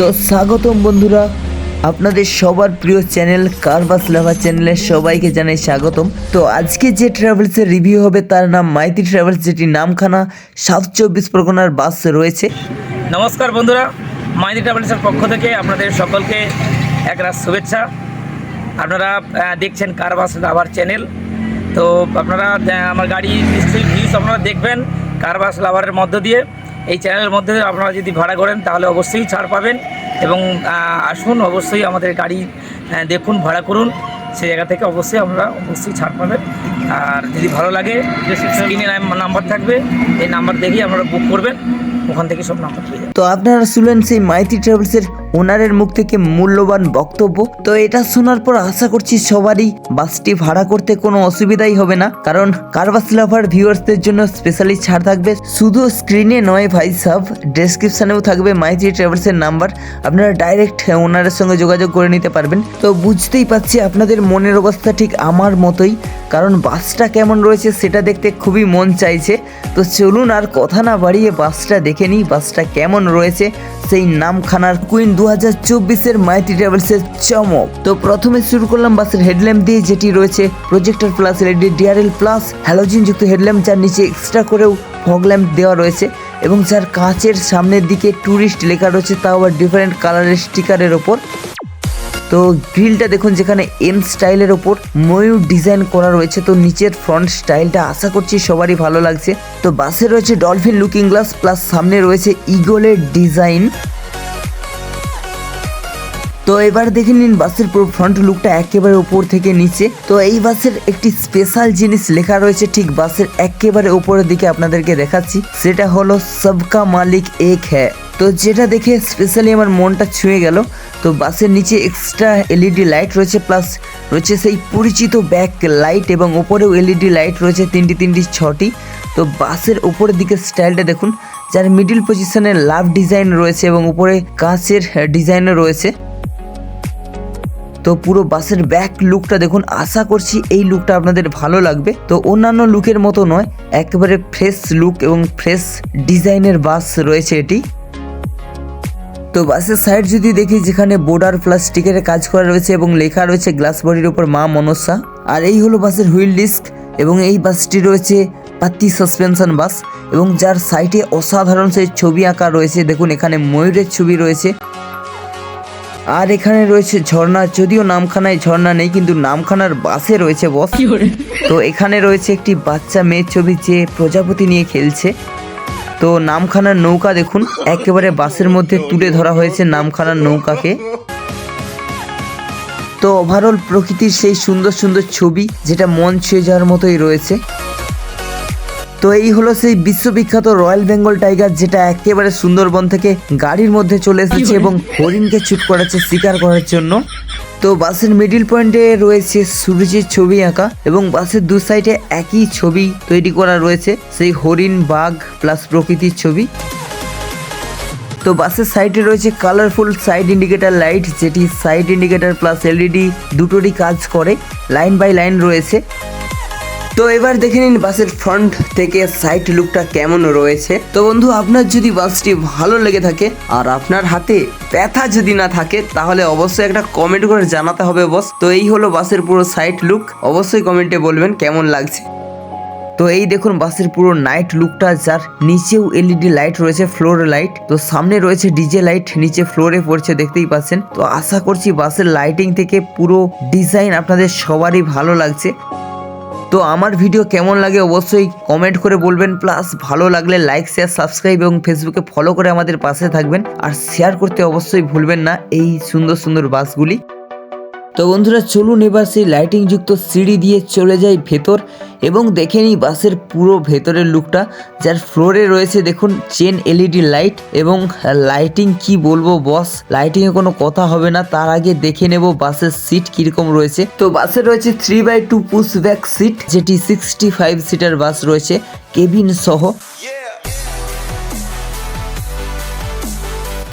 তো স্বাগতম বন্ধুরা, আপনাদের সবার প্রিয় চ্যানেল কারবাস লাভার চ্যানেলে সবাইকে জানাই স্বাগতম। তো আজকে যে ট্রাভেলসের রিভিউ হবে তার নাম মাইতি ট্রাভেলস যেটি নামখানা সাউথ চব্বিশ পরগনার বাস রয়েছে। নমস্কার বন্ধুরা, মাইতি ট্রাভেলসের পক্ষ থেকে আপনাদের সকলকে একরাশ শুভেচ্ছা। আপনারা দেখছেন কারবাস লাভার চ্যানেল। তো আপনারা আমার গাড়ি নিশ্চয়ই ভিউজ আপনারা দেখবেন কারবাস লাভারের মধ্য দিয়ে। এই চ্যানেলের মধ্যে আপনারা যদি ভাড়া করেন, তাহলে অবশ্যই ছাড় পাবেন এবং আসুন অবশ্যই আমাদের গাড়ি দেখুন, ভাড়া করুন। সেই জায়গা থেকে অবশ্যই আমরা অবশ্যই ছাড় পাবেন। আর যদি ভালো লাগে, স্ক্রিনে নাম্বার থাকবে, এই নাম্বার দেখেই আপনারা বুক করবেন। ওখান থেকে সব নাম্বার পেয়ে যাবেন। তো আপনারা শুনলেন সেই মাইতি ট্রাভেলসের ওনারের মুখ থেকে মূল্যবান বক্তব্য। তো এটা শোনার পর আশা করছি সবারই বাসটি ভাড়া করতে কোনো অসুবিধাই হবে না। কারণ কারবাস লাভার ভিউয়ার্সদের জন্য স্পেশালি ছাড় থাকবে। শুধু স্ক্রিনে নয় ভাই সাব ডেসক্রিপশনেও থাকবে মাইতি ট্রাভেলসের নাম্বার। আপনারা ডাইরেক্ট ওনারের সঙ্গে যোগাযোগ করে নিতে পারবেন। তো বুঝতেই পারছি আপনাদের মনের অবস্থা ঠিক আমার মতোই। কারণ বাসটা কেমন রয়েছে সেটা দেখতে খুবই মন চাইছে। তো চলুন আর কথা না বাড়িয়ে বাসটা দেখে নিই, বাসটা কেমন রয়েছে। সেই নামখানার কুইন দু হাজার চব্বিশের মাইটি ট্রাভেলসের চমক। তো প্রথমে শুরু করলাম বাসের হেডল্যাম্প দিয়ে, যেটি রয়েছে projector plus LED DRL plus halogen যুক্ত হেডল্যাম্প, যার নিচে এক্সট্রা করেও ফগ ল্যাম্প দেওয়া রয়েছে। এবং যার কাঁচের সামনের দিকে ট্যুরিস্ট লেখা রয়েছে, তাও আবার ডিফারেন্ট কালারের স্টিকারের ওপর। তো গ্রিলটা দেখুন, যেখানে এম স্টাইলের ওপর ময়ূর ডিজাইন করা রয়েছে। তো নিচের ফ্রন্ট স্টাইলটা আশা করছি সবারই ভালো লাগছে। তো বাসে রয়েছে ডলফিন লুকিং গ্লাস প্লাস সামনে রয়েছে ইগলের ডিজাইন তো এবার দেখে নিন বাসের পুরো ফ্রন্ট লুকটা একেবারে উপর থেকে নিচে। তো এই বাসের একটি স্পেশাল জিনিস লেখা রয়েছে, ঠিক বাসের একেবারে উপরের দিকে আপনাদেরকে দেখাচ্ছি। সেটা হলো, সবকা মালিক এক হ্যাঁ তো যেটা দেখে স্পেশালি আমার মনটা ছুঁয়ে গেল। তো বাসের নিচে এক্সট্রা এলইডি লাইট রয়েছে প্লাস রয়েছে সেই পরিচিত ব্যাক লাইট এবং উপরেও এলইডি লাইট রয়েছে তিনটি তিনটি, ছটি। তো বাসের উপরের দিকে স্টাইলটা দেখুন, যার মিডিল পজিশনে লাভ ডিজাইন রয়েছে এবং উপরে কাঁচের ডিজাইনও রয়েছে। তো পুরো বাসের ব্যাক লুকটা দেখুন, আশা করছি এই লুকটা আপনাদের ভালো লাগবে। তো অন্যান্য লুকের মতো নয়, একেবারে ফ্রেশ লুক এবং ফ্রেশ ডিজাইনের বাস রয়েছে এটি। তো বাসের সাইড যদি দেখি, যেখানে বোর্ডার প্লাস স্টিকারের কাজ করা রয়েছে এবং লেখা রয়েছে গ্লাস বডির উপর মা মনসা। আর এই হলো বাসের হুইল ডিস্ক এবং এই বাসটি রয়েছে পাত্তি সাসপেনশন বাস এবং যার সাইডে অসাধারণ সেই ছবি আঁকা রয়েছে। দেখুন, এখানে ময়ূরের ছবি রয়েছে। আর এখানে রয়েছে ঝর্ণা যদিও নামখানায় ঝর্ণা নেই কিন্তু নামখানার বাসে রয়েছে বস তো এখানে রয়েছে একটি বাচ্চা মেয়ের ছবি যে প্রজাপতি নিয়ে খেলছে। তো নামখানার নৌকা দেখুন একেবারে বাসের মধ্যে তুলে ধরা হয়েছে নামখানার নৌকাকে। তো ওভারঅল প্রকৃতির সেই সুন্দর সুন্দর ছবি যেটা মন ছুঁয়ে যাওয়ার মতোই রয়েছে। তো এই হলো সেই বিশ্ববিখ্যাত রয়্যাল বেঙ্গল টাইগার যেটা একেবারে সুন্দরবন থেকে গাড়ির মধ্যে চলে এসেছে এবং হরিণকে ছুট করাচ্ছে শিকার করার জন্য। তো বাসের মিডিল পয়েন্টে রয়েছে সূর্যের ছবি আঁকা এবং বাসের দু সাইডে একই ছবি তৈরি করা রয়েছে সেই হরিণ বাঘ প্লাস প্রকৃতির ছবি। তো বাসের সাইডে রয়েছে কালারফুল সাইড ইন্ডিকেটর লাইট যেটি সাইড ইন্ডিকেটর প্লাস এলইডি দুটোরই কাজ করে লাইন বাই লাইন রয়েছে। তো এবার দেখে নিন বাসের ফ্রন্ট থেকে সাইড লুকটা কেমন রয়েছে। তো বন্ধু, আপনার যদি বাসটি ভালো লেগে থাকে আর আপনার হাতে ব্যথা যদি না থাকে, তাহলে অবশ্যই একটা কমেন্ট করে জানাতে হবে বস তো এই হলো বাসের পুরো সাইড লুক অবশ্যই কমেন্টে বলবেন কেমন লাগছে। তো এই দেখুন বাসের পুরো নাইট লুকটা যার নিচেও এলইডি লাইট রয়েছে ফ্লোর লাইট তো সামনে রয়েছে ডিজে লাইট নিচে ফ্লোরে পড়ছে, দেখতেই পাচ্ছেন। তো আশা করছি বাসের লাইটিং থেকে পুরো ডিজাইন আপনাদের সবারই ভালো লাগছে। তো আমার ভিডিও কেমন লাগে অবশ্যই কমেন্ট করে বলবেন প্লাস ভালো লাগলে লাইক শেয়ার সাবস্ক্রাইব এবং ফেসবুকে ফলো করে আমাদের পাশে থাকবেন। আর শেয়ার করতে অবশ্যই ভুলবেন না এই সুন্দর সুন্দর বাসগুলি। তো বন্ধুরা, চলুন এবার সেই লাইটিং যুক্ত সিঁড়ি দিয়ে চলে যাই ভেতর এবং দেখে নিই বাসের পুরো ভেতরের লুকটা। যার ফ্লোরে রয়েছে দেখুন, চেন এলইডি লাইট এবং লাইটিং কি বলব বস লাইটিং এ কোনো কথা হবে না। তার আগে দেখে নেব বাসের সিট কীরকম রয়েছে। তো বাসে রয়েছে three by two push back seat যেটি সিক্সটি ফাইভ সিটার বাস রয়েছে কেবিন সহ।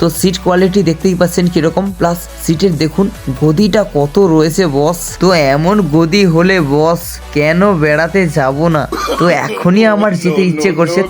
তো সিট কোয়ালিটি দেখতেই পাচ্ছেন কীরকম প্লাস সিটের দেখুন গদিটা কত রয়েছে বস তো এমন গদি হলে বস কেন বেড়াতে যাব না? তো এখনই আমার যেতে ইচ্ছে করছে।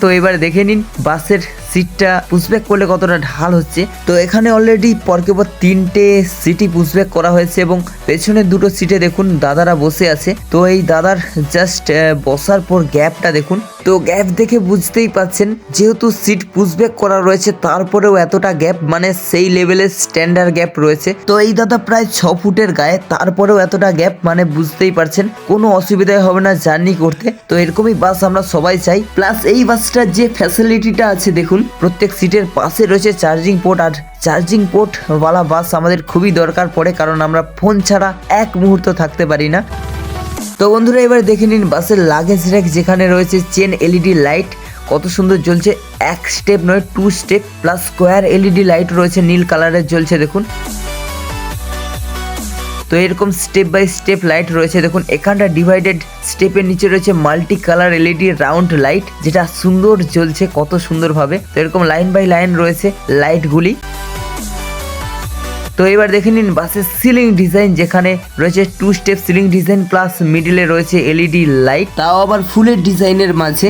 তো এবার দেখে নিন, বাসের সিটটা পুশব্যাক করলে কতটা ঢাল হচ্ছে? তো এখানে অলরেডি পরকে পর তিনটে সিটি পুশব্যাক করা হয়েছে এবং পেছনের দুটো সিটে দেখুন দাদারা বসে আছে। তো এই দাদার জাস্ট বসার পর গ্যাপটা দেখুন। তো গ্যাপ দেখে বুঝতেই পাচ্ছেন, যেহেতু সিট পুশব্যাক করা রয়েছে, তারপরেও এতটা গ্যাপ মানে সেই লেভেলের স্ট্যান্ডার্ড গ্যাপ রয়েছে। তো এই দাদা প্রায় ছ ফুটের গায়ে, তারপরেও এতটা গ্যাপ মানে বুঝতেই পারছেন, কোনো অসুবিধাই হবে না জার্নি করতে। তো এরকমই বাস আমরা সবাই চাই। প্লাস এই বাসটার যে ফ্যাসিলিটিটা আছে, দেখুন প্রত্যেক সিটের পাশে রয়েছে চার্জিং পোর্ট আর চার্জিং পোর্ট ওয়ালা বাস আমাদের খুবই দরকার পড়ে, কারণ আমরা ফোন ছাড়া এক মুহূর্ত থাকতে পারি না। তো বন্ধুরা, এবার দেখে নিন বাসের লাগেজ র্যাক যেখানে রয়েছে চেন এলইডি লাইট কত সুন্দর জ্বলছে, এক স্টেপ নয় two step plus square LED light রয়েছে, নীল কালারের জ্বলছে, দেখুন। তো এরকম স্টেপ বাই স্টেপ লাইট রয়েছে। দেখুন, এখানটা ডিভাইডেড স্টেপের নিচে রয়েছে multi colour LED round light যেটা সুন্দর জ্বলছে, কত সুন্দরভাবে। তো এরকম লাইন বাই লাইন রয়েছে লাইটগুলি তো এবার দেখে নিন, বাসের সিলিং ডিজাইন যেখানে রয়েছে two step ceiling design plus মিডিলে রয়েছে এলইডি লাইট তাও আবার ফুলের ডিজাইনের মাঝে।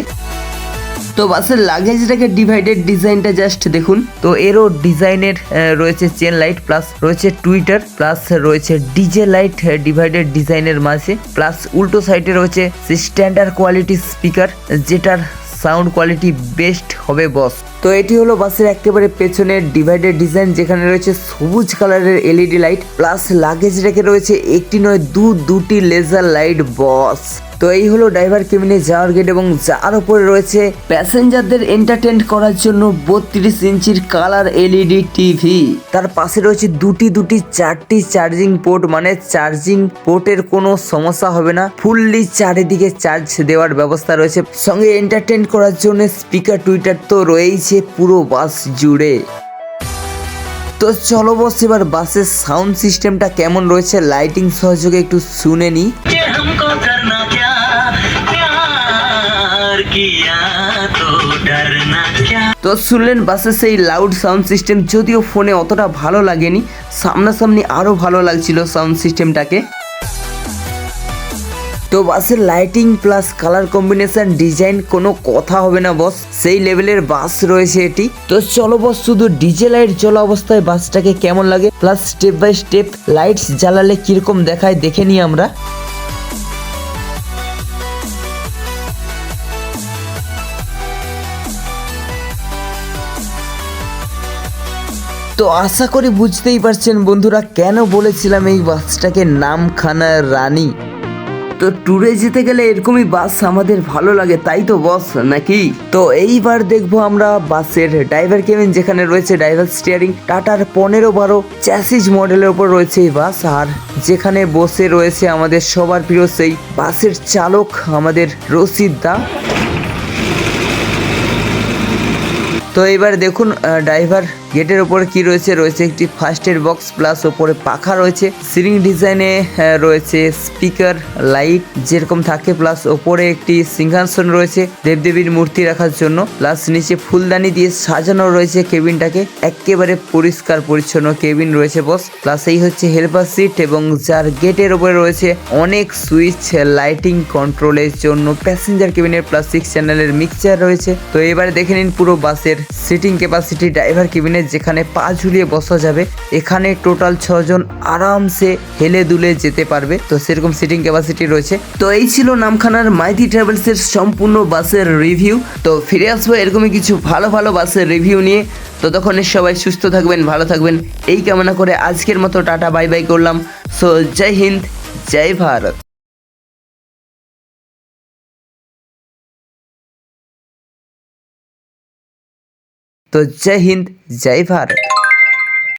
তো বাসের লাগেজটাকে ডিভাইডেড ডিজাইনটা জাস্ট দেখুন। তো এরও ডিজাইনের রয়েছে চেন লাইট প্লাস রয়েছে টুইটার প্লাস রয়েছে ডিজে লাইট ডিভাইডেড ডিজাইনের মাঝে প্লাস উল্টো সাইডে রয়েছে স্ট্যান্ডার্ড কোয়ালিটি স্পিকার যেটার সাউন্ড কোয়ালিটি বেস্ট হবে বস তো এটি হলো বাসের একেবারে পেছনের ডিভাইডেড ডিজাইন যেখানে রয়েছে সবুজ কালারের এলইডি লাইট প্লাস লাগেজ রেখে রয়েছে একটি নয়, দু, দুটি লেজার লাইট বস তো এই হলো ড্রাইভার কেবিনে যাওয়ার গেট এবং যার উপরে রয়েছে প্যাসেঞ্জারদের এন্টারটেন করার জন্য বত্রিশ ইঞ্চির কালার এলইডি টিভি তার পাশে রয়েছে দুটি দুটি, চারটি চার্জিং পোর্ট মানে চার্জিং পোর্টের কোনো সমস্যা হবে না। ফুললি চারিদিকে চার্জ দেওয়ার ব্যবস্থা রয়েছে। সঙ্গে এন্টারটেন করার জন্য স্পিকার টুইটার তো রয়েছে পুরো বাস জুড়ে। তো চলো বস এবার বাসের সাউন্ড সিস্টেমটা কেমন রয়েছে লাইটিং সহযোগে একটু শুনে নিই তো শুনলেন বাসের সেই লাউড সাউন্ড সিস্টেম যদিও ফোনে অতটা ভালো লাগেনি, সামনাসামনি আরও ভালো লাগছিল সাউন্ড সিস্টেমটাকে তো বাসের lighting plus colour combination design কোনো কথা হবে না বস সেই লেভেলের বাস রয়েছে এটি। তো চলো বস শুধু ডিজে লাইট জ্বলা অবস্থায় বাসটাকে কেমন লাগে plus step by step lights জ্বালালে কীরকম দেখায় দেখে নিই আমরা। তো আশা করি বুঝতেই পারছেন বন্ধুরা, কেন বলেছিলাম এই বাসটাকে নামখানা রানী? তো ট্যুরে যেতে গেলে এরকমই বাস আমাদের ভালো লাগে, তাই তো বস নাকি? তো এইবার দেখব আমরা বাসের ড্রাইভার কেবিন যেখানে রয়েছে ড্রাইভার স্টিয়ারিং টাটার পনেরো বারো চ্যাসিজ মডেলের ওপর রয়েছে এই বাস, আর যেখানে বসে রয়েছে আমাদের সবার প্রিয় সেই বাসের চালক আমাদের রশিদ দা। তো এবার দেখুন ড্রাইভার গেটের ওপরে কি রয়েছে? রয়েছে একটি ফার্স্ট এড বক্স প্লাস ওপরে পাখা রয়েছে। সিলিং ডিজাইনে রয়েছে স্পিকার লাইট যেরকম থাকে প্লাস ওপরে একটি সিংহাসন রয়েছে দেবদেবীর মূর্তি রাখার জন্য। প্লাস নিচে ফুলদানি দিয়ে সাজানো রয়েছে কেবিনটাকে। একেবারে পরিষ্কার পরিচ্ছন্ন কেবিন রয়েছে বস প্লাস এই হচ্ছে হেল্পার সিট এবং যার গেটের ওপরে রয়েছে অনেক সুইচ লাইটিং কন্ট্রোলের জন্য প্যাসেঞ্জার কেবিনের প্লাস সিক্স চ্যানেলের মিক্সচার রয়েছে। তো এবারে দেখে নিন পুরো বাসের সিটিং ক্যাপাসিটি ড্রাইভার কেবিনের যেখানে পা ঝুলিয়ে বসা যাবে, এখানে টোটাল ছজন আরামসে হেলে দুলে যেতে পারবে। তো সেরকম সিটিং ক্যাপাসিটি রয়েছে। তো এই ছিল নামখানার মাইতি ট্রাভেলস এর সম্পূর্ণ বাসের রিভিউ তো ফিরে আসব এরকমই কিছু ভালো ভালো বাসের রিভিউ নিয়ে। ততক্ষণে সবাই সুস্থ থাকবেন, ভালো থাকবেন। এই কামনা করে আজকের মতো টাটা বাই বাই করলাম। সো জয় হিন্দ, জয় ভারত। तो जय हिंद जय भारत।